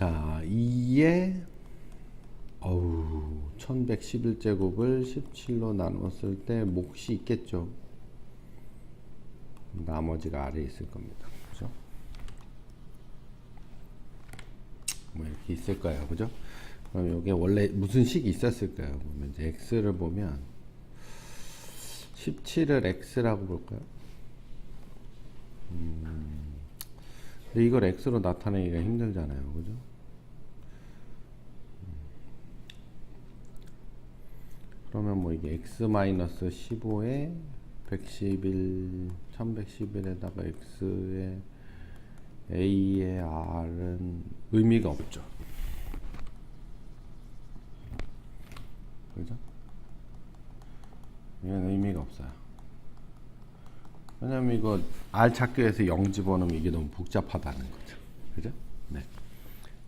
자, 2에 어우, 1111제곱을 17로 나눴을 때 몫이 있겠죠. 나머지가 아래에 있을 겁니다. 그죠? 뭐 이렇게 있을 거예요. 그죠? 그럼 이게 원래 무슨 식이 있었을까요? 보면 이제 x를 보면 17을 x라고 볼까요? 음, 근데 이걸 x로 나타내기가 힘들잖아요. 그죠? 그러면 뭐 이게 x 마이너스 15에 111, 1111에다가 x에 a의 r은 의미가 없죠. 그죠? 이건 의미가 없어요. 왜냐면 이거 r 찾기 위해서 0 집어넣으면 이게 너무 복잡하다는 거죠. 그죠? 네.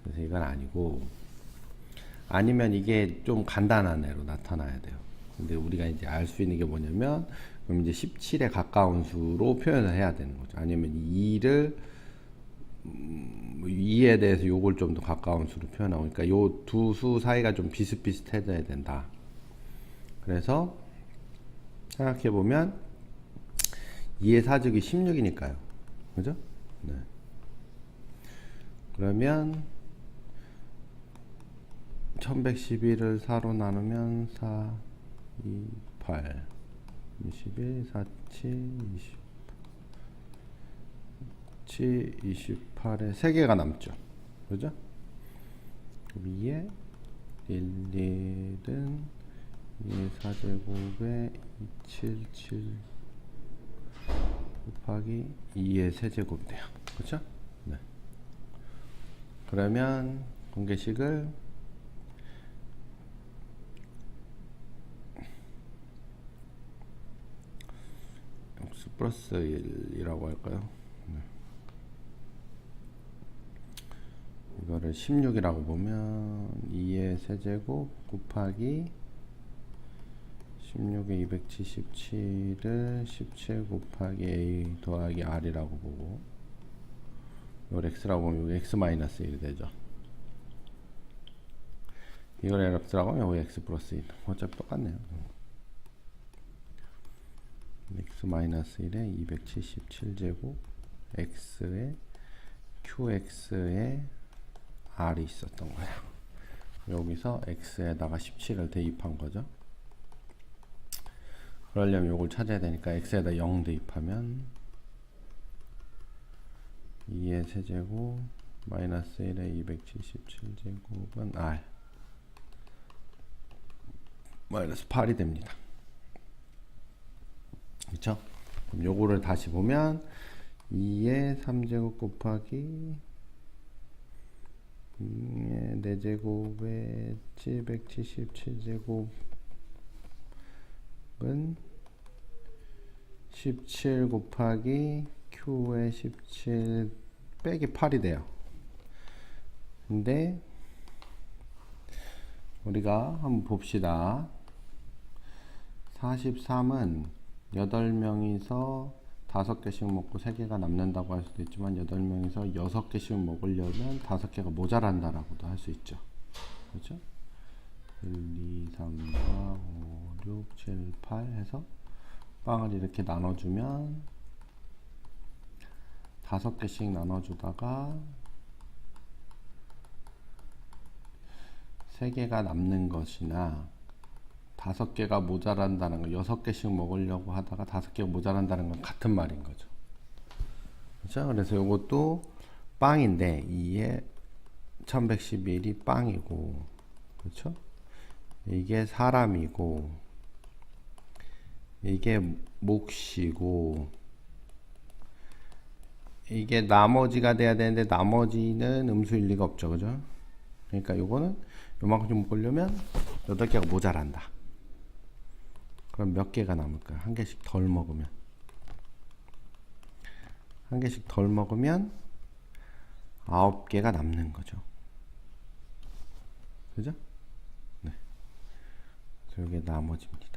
그래서 이건 아니고 아니면 이게 좀 간단한 애로 나타나야 돼요. 근데 우리가 이제 알 수 있는 게 뭐냐면 그럼 이제 17에 가까운 수로 표현을 해야 되는 거죠. 아니면 2를 음, 2에 대해서 요걸 좀 더 가까운 수로 표현하고 그러니까 요 두 수 사이가 좀 비슷비슷해져야 된다. 그래서 생각해 보면 2의 사직이 16이니까요. 그죠? 네. 그러면 1111을 4로 나누면 4, 2, 8, 21, 4, 7, 20, 7, 28에 3개가 남죠. 그죠? 위에 1, 1은 2의 4제곱에 277 곱하기 2의 세제곱 돼요. 그죠? 네. 그러면 공개식을 x 플러스 1이라고 할까요? 네. 이거를 16이라고 보면 2의 세제곱 곱하기 16에 277을 17 곱하기 a 더하기 r이라고 보고 이걸 x라고 보면 여기 x 마이너스 1이 되죠. 이걸 x라고 하면 여기 x 플러스 1 어차피 똑같네요. X 마이너스 1에 277제곱 x에 qx에 r이 있었던 거예요. 여기서 x에다가 17을 대입한 거죠. 그러려면 이걸 찾아야 되니까 x에다 0 대입하면 2의 세제곱 마이너스 1의 277제곱은 r 마이너스 8이 됩니다. 그렇죠? 그럼 요거를 다시 보면 2의 3제곱 곱하기 2의 4제곱에 777제곱 은 17 곱하기 q의 17 빼기 8이 돼요. 근데 우리가 한번 봅시다. 43은 8명이서 5개씩 먹고 3개가 남는다고 할 수도 있지만 8명이서 6개씩 먹으려면 5개가 모자란다라고도 할 수 있죠. 그렇죠? 1, 2, 3, 4, 5, 6, 7, 8 해서 빵을 이렇게 나눠주면 다섯 개씩 나눠주다가 세 개가 남는 것이나 다섯 개가 모자란다는 거 여섯 개씩 먹으려고 하다가 다섯 개가 모자란다는 건 같은 말인 거죠. 그렇죠? 그래서 이것도 빵인데 2에 1111이 빵이고 그렇죠? 이게 사람이고 이게 몫이고 이게 나머지가 돼야 되는데 나머지는 음수일 리가 없죠 그죠 그러니까 요거는 요만큼 좀 먹으려면 8개가 모자란다 그럼 몇 개가 남을까요? 한 개씩 덜 먹으면. 한 개씩 덜 먹으면 9개가 남는 거죠. 그죠? 이게 나머지입니다.